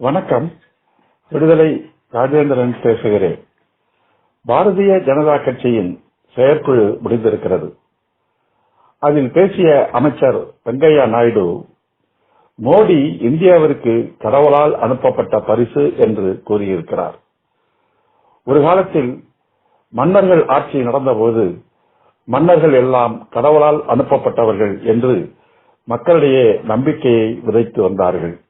வணக்கம். விடுதலை ராஜேந்திரன் பேசுகிறேன். பாரதிய ஜனதா கட்சியின் செயற்குழு முடிந்திருக்கிறது. அதில் பேசிய அமைச்சர் வெங்கையா நாயுடு மோடி இந்தியாவிற்கு கடவுளால் அனுப்பப்பட்ட பரிசு என்று கூறியிருக்கிறார். ஒரு காலத்தில் மன்னர்கள் ஆட்சி நடந்தபோது மன்னர்கள் எல்லாம் கடவுளால் அனுப்பப்பட்டவர்கள் என்று மக்களிடையே நம்பிக்கையை விதைத்து வந்தார்கள்.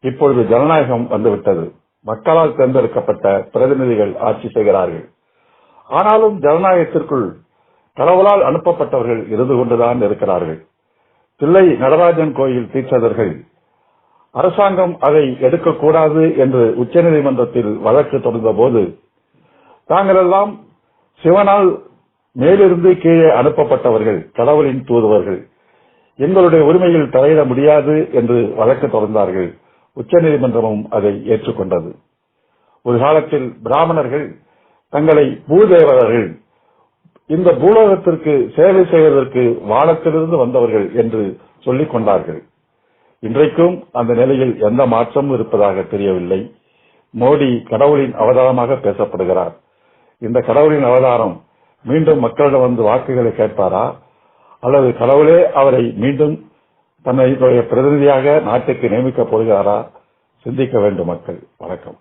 இப்பொழுது ஜனநாயகம் வந்துவிட்டது. மக்களால் தேர்ந்தெடுக்கப்பட்ட பிரதிநிதிகள் ஆட்சி செய்கிறார்கள். ஆனாலும் ஜனநாயகத்திற்குள் கடவுளால் அனுப்பப்பட்டவர்கள் இருந்து கொண்டுதான் இருக்கிறார்கள். தில்லை நடராஜன் கோயில் தீட்சதர்கள் அரசாங்கம் அதை எடுக்கக்கூடாது என்று உச்சநீதிமன்றத்தில் வழக்கு தொடர்ந்த போது தாங்களெல்லாம் சிவனால் மேலிருந்து கீழே அனுப்பப்பட்டவர்கள் கடவுளின் தூதுவர்கள் எங்களுடைய உரிமையில் தலையிட முடியாது என்று வழக்கு தொடர்ந்தார்கள். உச்சநீதிமன்றமும் அதை ஏற்றுக்கொண்டது. ஒரு காலத்தில் பிராமணர்கள் தங்களை பூதேவர்கள் இந்த பூலோகத்திற்கு சேவை செய்வதற்கு வானத்திலிருந்து வந்தவர்கள் என்று சொல்லிக் கொண்டார்கள். இன்றைக்கும் அந்த நிலையில் எந்த மாற்றமும் இருப்பதாக தெரியவில்லை. மோடி கடவுளின் அவதாரமாக பேசப்படுகிறார். இந்த கடவுளின் அவதாரம் மீண்டும் மக்களிடம் வந்து வாக்குகளை கேட்பாரா? அல்லது கடவுளே அவரை மீண்டும் தன்னுடைய பிரதிநிதியாக நாட்டுக்கு நியமிக்கப் போகிறாரா? சிந்திக்க வேண்டும் மக்கள். வணக்கம்.